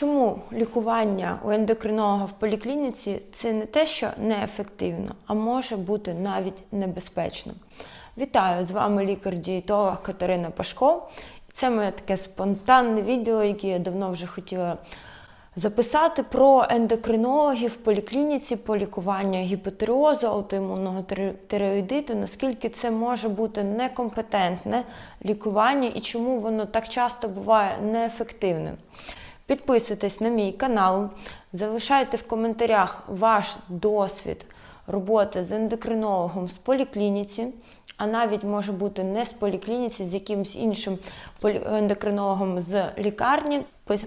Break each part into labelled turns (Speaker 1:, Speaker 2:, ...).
Speaker 1: Чому лікування у ендокринолога в поліклініці це не те, що неефективно, а може бути навіть небезпечно? Вітаю! З вами лікар-дієтолог Катерина Пашко. Це моє таке спонтанне відео, яке я давно вже хотіла записати про ендокринологів в поліклініці по лікуванню гіпотереозу, аутоімунного тиреоїдиту, наскільки це може бути некомпетентне лікування і чому воно так часто буває неефективним. Підписуйтесь на мій канал, залишайте в коментарях ваш досвід роботи з ендокринологом з поліклініці, а навіть може бути не з поліклініці, з якимось іншим ендокринологом з лікарні.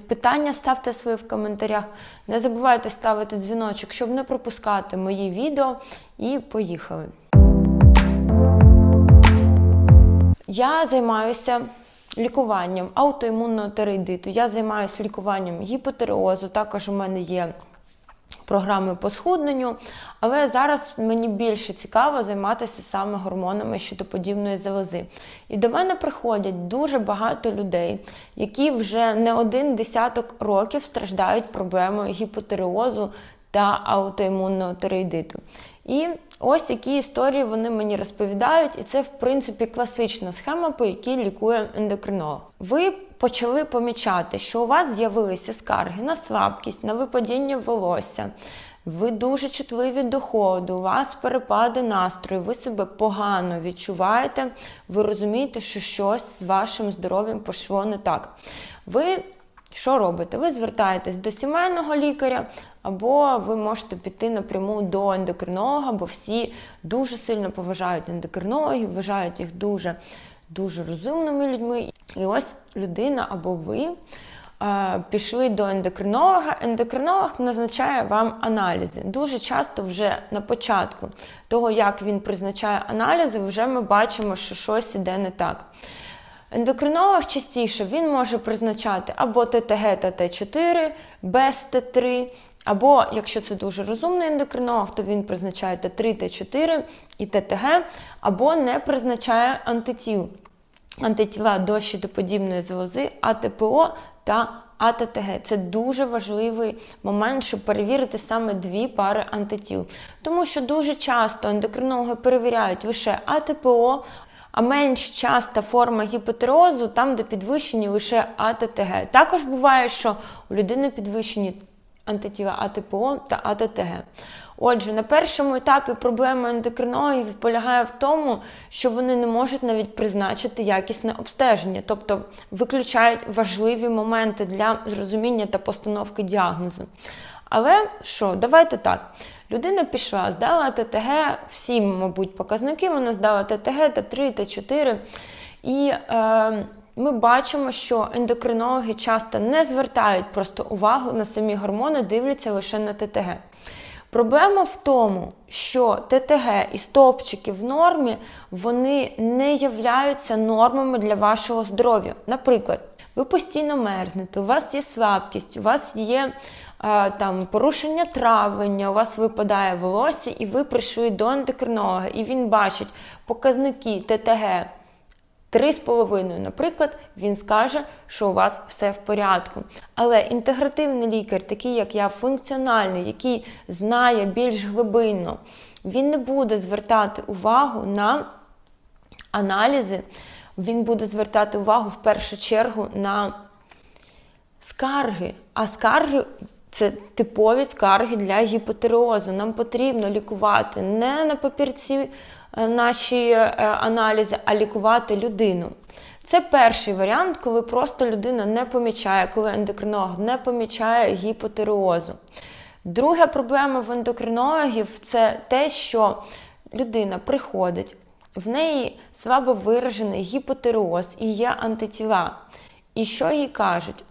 Speaker 1: Питання ставте свої в коментарях. Не забувайте ставити дзвіночок, щоб не пропускати мої відео. І поїхали. Я займаюся лікуванням аутоімунного тиреїдиту, я займаюся лікуванням гіпотереозу, також у мене є програми по схудненню, але зараз мені більше цікаво займатися саме гормонами щитоподібної залози. І до мене приходять дуже багато людей, які вже не один десяток років страждають проблемою гіпотереозу та аутоімунного тиреїдиту. І ось які історії вони мені розповідають, і це, в принципі, класична схема, по якій лікує ендокринолог. Ви почали помічати, що у вас з'явилися скарги на слабкість, на випадіння волосся. Ви дуже чутливі до холоду, у вас перепади настрою, ви себе погано відчуваєте, ви розумієте, що щось з вашим здоров'ям пішло не так. Ви що робите? Ви звертаєтесь до сімейного лікаря, або ви можете піти напряму до ендокринолога, бо всі дуже сильно поважають ендокринологів, вважають їх дуже дуже розумними людьми. І ось людина або ви е, пішли до ендокринолога. Ендокринолог назначає вам аналізи. Дуже часто вже на початку того, як він призначає аналізи, вже ми бачимо, що щось іде не так. Ендокринолог частіше він може призначати або ТТГ та Т4 без Т3, або, якщо це дуже розумний ендокринолог, то він призначає Т3, Т4 і ТТГ, або не призначає антитіл. Антитіла до щитоподібної залози, АТПО та АТТГ. Це дуже важливий момент, щоб перевірити саме дві пари антитіл. Тому що дуже часто ендокринологи перевіряють лише АТПО, а менш часта форма гіпотерозу там, де підвищені лише АТТГ. Також буває, що у людини підвищені антитіла АТПО та АТТГ. Отже, на першому етапі проблема ендокринологів полягає в тому, що вони не можуть навіть призначити якісне обстеження, тобто виключають важливі моменти для зрозуміння та постановки діагнозу. Але що, давайте так. Людина пішла, здала ТТГ, всі, мабуть, показники, вона здала ТТГ, Т3, Т4. І е, ми бачимо, що ендокринологи часто не звертають просто увагу на самі гормони, дивляться лише на ТТГ. Проблема в тому, що ТТГ і стовпчики в нормі вони не являються нормами для вашого здоров'я. Наприклад, ви постійно мерзнете, у вас є слабкість, у вас є а, там порушення травлення, у вас випадає волосся, і ви прийшли до ендокринолога, і він бачить показники ТТГ. 3,5, наприклад, він скаже, що у вас все в порядку. Але інтегративний лікар, такий як я, функціональний, який знає більш глибинно, він не буде звертати увагу на аналізи, він буде звертати увагу в першу чергу на скарги. А скарги це типові скарги для гіпотереозу. Нам потрібно лікувати не на папірці наші е, аналізи, а лікувати людину. Це перший варіант, коли просто людина не помічає, коли ендокринолог не помічає гіпотереозу. Друга проблема в ендокринологів це те, що людина приходить, в неї слабо виражений гіпотереоз і є антитіла. І що їй кажуть?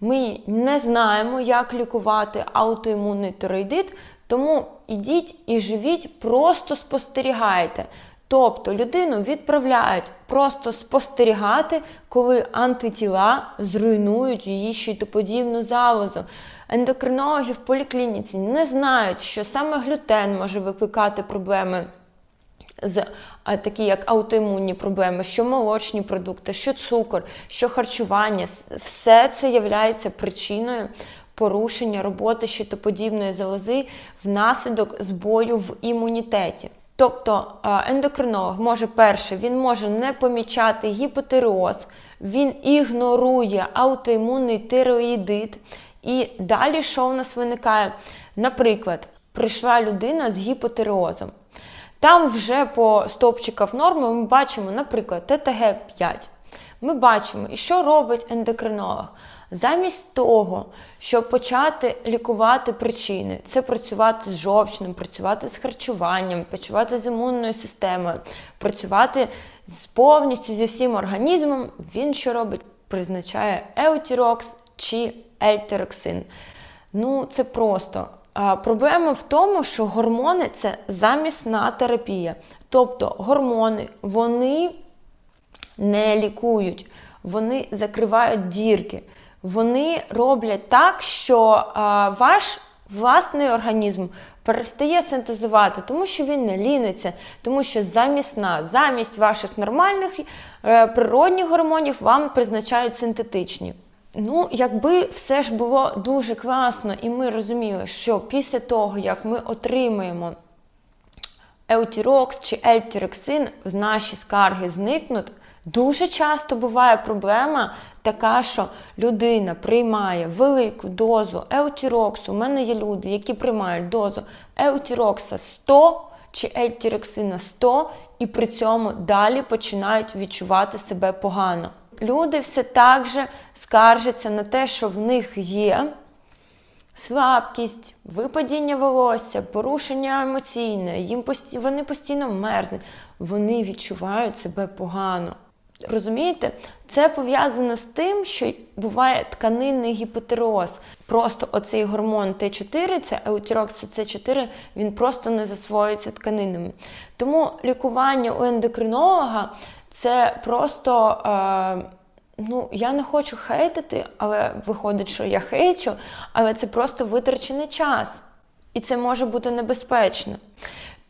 Speaker 1: Ми не знаємо, як лікувати аутоімунний тироїдит, тому ідіть і живіть, просто спостерігайте. Тобто людину відправляють просто спостерігати, коли антитіла зруйнують її щитоподібну залозу. Ендокринологи в поліклініці не знають, що саме глютен може викликати проблеми з такі як аутоімунні проблеми, що молочні продукти, що цукор, що харчування, все це є причиною порушення роботи щитоподібної залози внаслідок збою в імунітеті. Тобто е, ендокринолог може перше, він може не помічати гіпотиреоз, він ігнорує аутоімунний тиреоїдит. І далі що в нас виникає? Наприклад, прийшла людина з гіпотиреозом. Там вже по стовпчиках норми ми бачимо, наприклад, ТТГ-5. Ми бачимо, і що робить ендокринолог. Замість того, щоб почати лікувати причини, це працювати з жовчним, працювати з харчуванням, працювати з імунною системою, працювати з повністю зі всім організмом, він що робить? Призначає еутірокс чи ельтероксин. Ну, це просто. А, Проблема в тому, що гормони це замісна терапія. Тобто гормони вони не лікують, вони закривають дірки. Вони роблять так, що ваш власний організм перестає синтезувати, тому що він не ліниться, тому що замісна, замість ваших нормальних е, природних гормонів вам призначають синтетичні. Ну, якби все ж було дуже класно, і ми розуміли, що після того, як ми отримаємо еутірокс чи ельтіроксин, наші скарги зникнуть. Дуже часто буває проблема така, що людина приймає велику дозу еутіроксу. У мене є люди, які приймають дозу еутірокса 100 чи ельтіроксина 100, і при цьому далі починають відчувати себе погано. Люди все так же скаржаться на те, що в них є слабкість, випадіння волосся, порушення емоційне, їм пості... вони постійно мерзнуть, вони відчувають себе погано. Розумієте, це пов'язано з тим, що буває тканинний гіпотероз. Просто оцей гормон Т4, це еутірокс С4, він просто не засвоюється тканинами. Тому лікування у ендокринолога це просто. Е Ну, я не хочу хейтити, але виходить, що я хейчу, але це просто витрачений час. І це може бути небезпечно.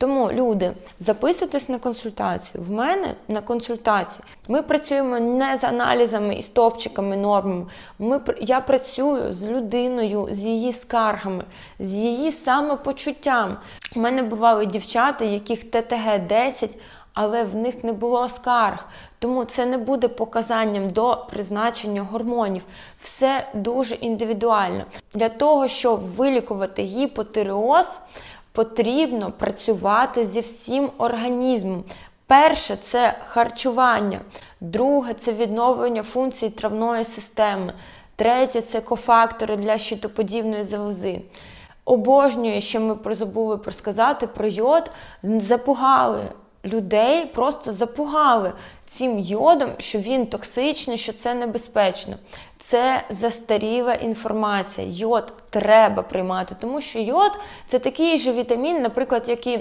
Speaker 1: Тому, люди, записуйтесь на консультацію. В мене на консультації ми працюємо не з аналізами і стовпчиками, нормами. Ми, Я працюю з людиною, з її скаргами, з її самопочуттям. У мене бували дівчата, яких ТТГ 10 але в них не було скарг. Тому це не буде показанням до призначення гормонів. Все дуже індивідуально. Для того, щоб вилікувати гіпотиреоз, потрібно працювати зі всім організмом. Перше це харчування, друге це відновлення функцій травної системи, третє це кофактори для щитоподібної залози. Обожнюю, що ми забули про сказати про йод, запугали людей просто запугали цим йодом, що він токсичний, що це небезпечно. Це застаріла інформація. Йод треба приймати, тому що йод це такий же вітамін, наприклад, як і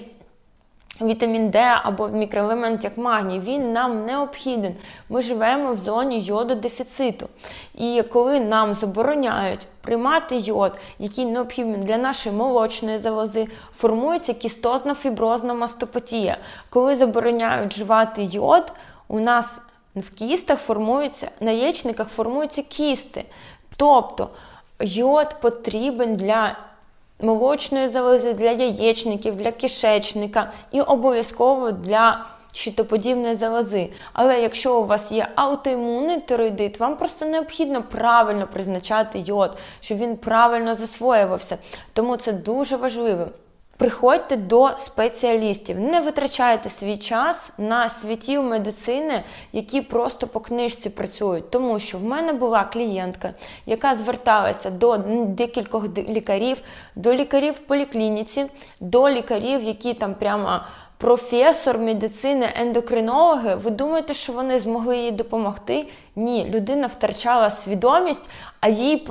Speaker 1: Вітамін Д або мікроелемент, як магній, він нам необхіден. Ми живемо в зоні йододефіциту. І коли нам забороняють приймати йод, який необхідний для нашої молочної залози, формується кістозна фіброзна мастопатія. Коли забороняють вживати йод, у нас в кістах формуються, на яєчниках формуються кісти. Тобто йод потрібен для молочної залози, для яєчників, для кишечника і обов'язково для щитоподібної залози. Але якщо у вас є аутоімунний тироїдит, вам просто необхідно правильно призначати йод, щоб він правильно засвоювався. Тому це дуже важливо. Приходьте до спеціалістів, не витрачайте свій час на світів медицини, які просто по книжці працюють. Тому що в мене була клієнтка, яка зверталася до декількох лікарів, до лікарів в поліклініці, до лікарів, які там прямо. Професор медицини, ендокринологи, ви думаєте, що вони змогли їй допомогти? Ні, людина втрачала свідомість, а їй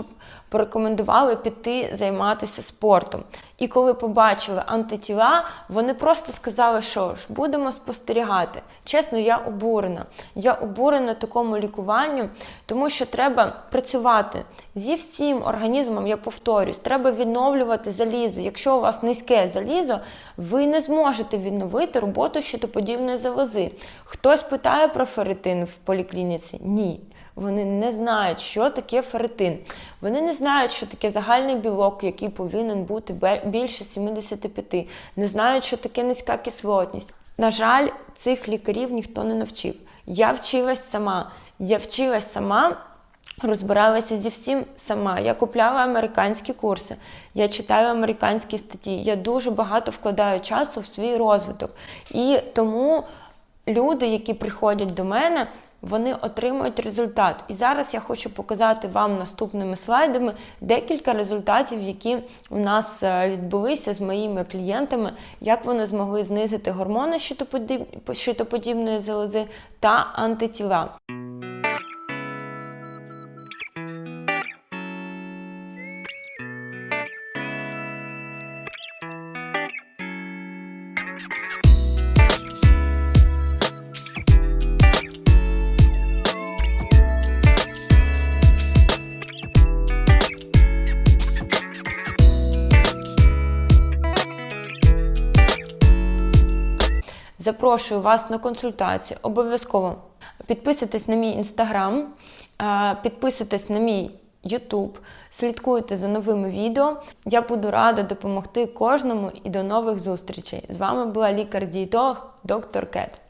Speaker 1: порекомендували піти займатися спортом. І коли побачили антитіла, вони просто сказали, що ж, будемо спостерігати. Чесно, я обурена. Я обурена такому лікуванню, тому що треба працювати зі всім організмом, я повторюсь, треба відновлювати залізо. Якщо у вас низьке залізо, ви не зможете відновити роботу щитоподібної залози. Хтось питає про ферритин в поліклініці? Ні. Вони не знають, що таке ферритин. Вони не знають, що таке загальний білок, який повинен бути більше 75, не знають, що таке низька кислотність. На жаль, цих лікарів ніхто не навчив. Я вчилась сама. Я вчилась сама. Розбиралася зі всім сама. Я купляла американські курси, я читаю американські статті. Я дуже багато вкладаю часу в свій розвиток. І тому люди, які приходять до мене, вони отримують результат. І зараз я хочу показати вам наступними слайдами декілька результатів, які у нас е, відбулися з моїми клієнтами, як вони змогли знизити гормони щитоподіб- щитоподібної залози та антитіла. Запрошую вас на консультацію. Обов'язково підписуйтесь на мій інстаграм, е, підписуйтесь на мій Ютуб, слідкуйте за новими відео. Я буду рада допомогти кожному і до нових зустрічей. З вами була лікар-дієтолог доктор Кет.